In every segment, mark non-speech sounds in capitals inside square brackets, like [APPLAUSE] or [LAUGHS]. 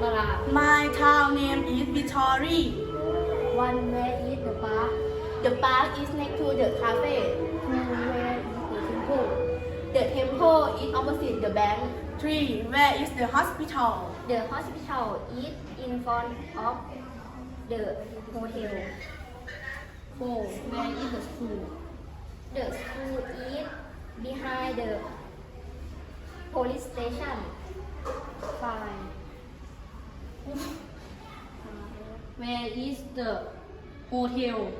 My town name is Victory. One where is the park? The park is next to the cafe. Two where is the temple? The temple is opposite the bank. Three. Where is the hospital? The hospital is in front of the hotel. Four where is the school? The school is behind the police station. Five. Where is the hotel?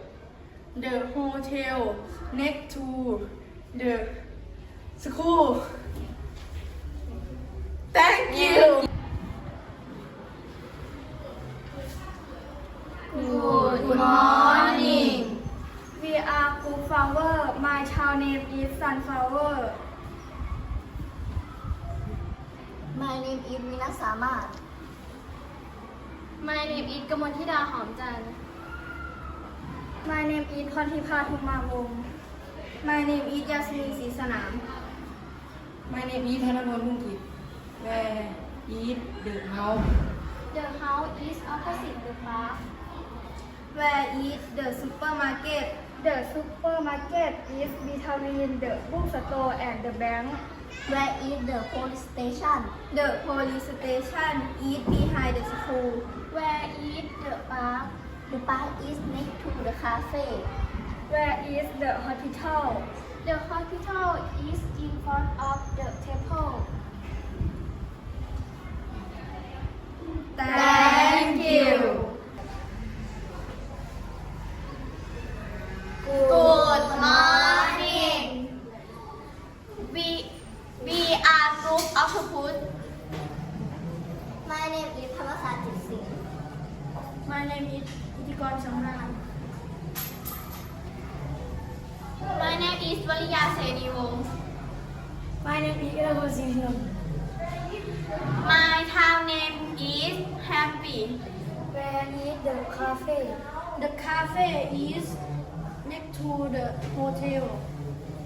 The hotel next to the school. Thank you. Good morning. We are group flower. My child name is sunflower. My name is Mina Samad. My name is กมลธิดาหอมจันทร์ My name is พรทิพาทุมมาวงศ์ My name is ยาสมินศรีสนาม My name is ธนพลพุ่งกิจ Where is the house? The house is opposite the park. Where is the supermarket? The supermarket is between the bookstore and the bank. Where is the police station The police station is behind the school. Where is the park The park is next to the cafe Where is the hospital? The hospital is in front of the temple Thank วริยาเสนีวงศ์ My name is อิรพลสิงห์ My town name is Happy Where is the cafe? The cafe is next to the hotel.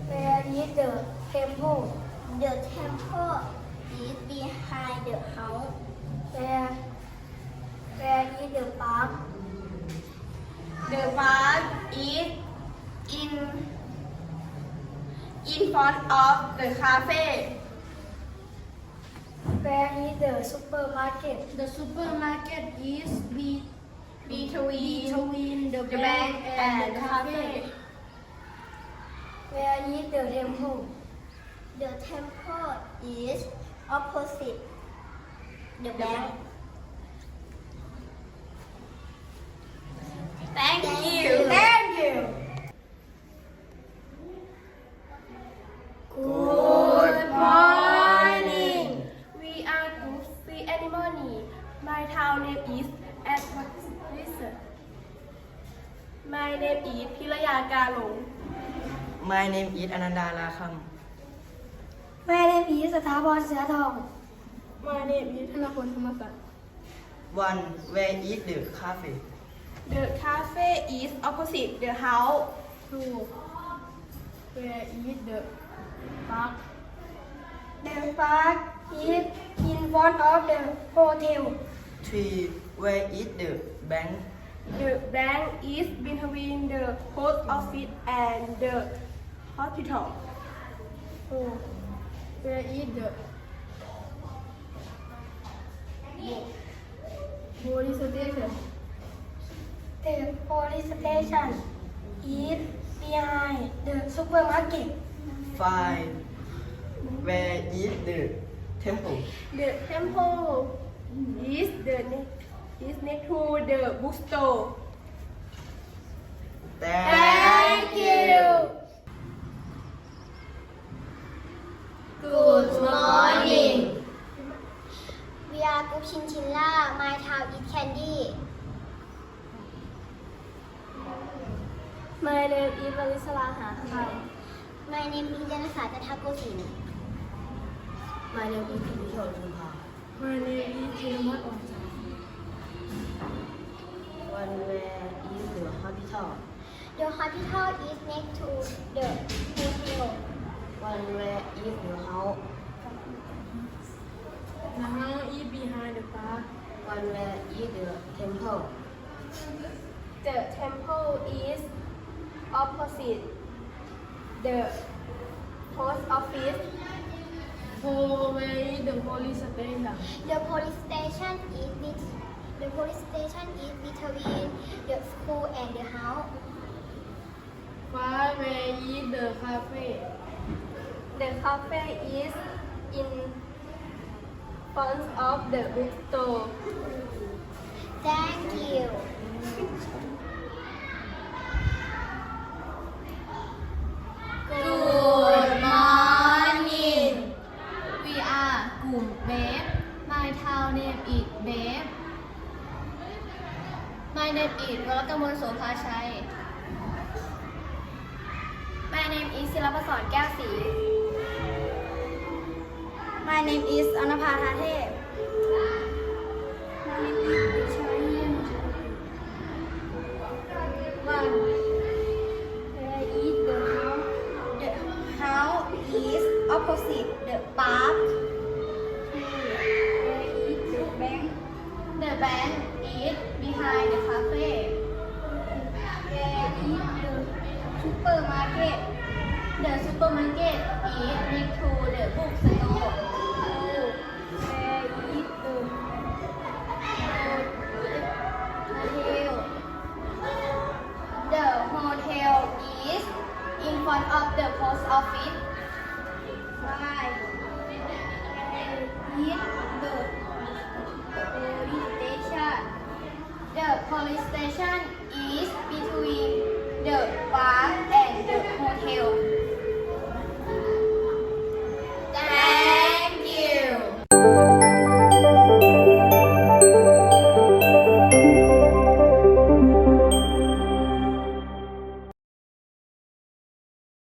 Where is the temple? The temple is behind the house Where Where is the park? The park is in in front of the cafe Where is the supermarket? The supermarket is be between between the, the bank and the cafe. Where is the temple? The temple is opposite the bank. Thank you. My name is อนันดาลาคแม่ได้ผีสถาพรเสือทอง My name is ธนพลธรรมศักดิ์ำ One Where is the cafe The cafe is opposite the house. Two. Where is the park? The park is in front of the hotel. Three Where is the bank The bank is between the post office and the hospital. Four. Where is the police station? The police station is behind the supermarket. Five Where is the temple The temple is the is next to the bookstore. Thank you. วลิศวาหาค่ะ My name is Janasa Tathakosin My name is Kishore Kumha My name is Jimot Omsa One where is the hospital The hospital is next to the hotel One where is the house The house is behind the park One where is the temple The temple is opposite the post office. Where is the police station? The police station is bet the police station is between the school and the house. Five, where is the cafe? The cafe is in front of the bookstore. [LAUGHS] Thank you. My name is วรกมลโสภาชัย My name is ศิลปศรแก้วศรี My name is อนภาทาเทพ My name is ชาเยียน One Where is the house? The house is opposite the park. Where is the bank? The bank is behind the cafe. Where is the supermarket? The supermarket is next to the bookstore. Where is the hotel? The hotel is in front of the post office. Why? Is the police station? The police station is between the park and the hotel.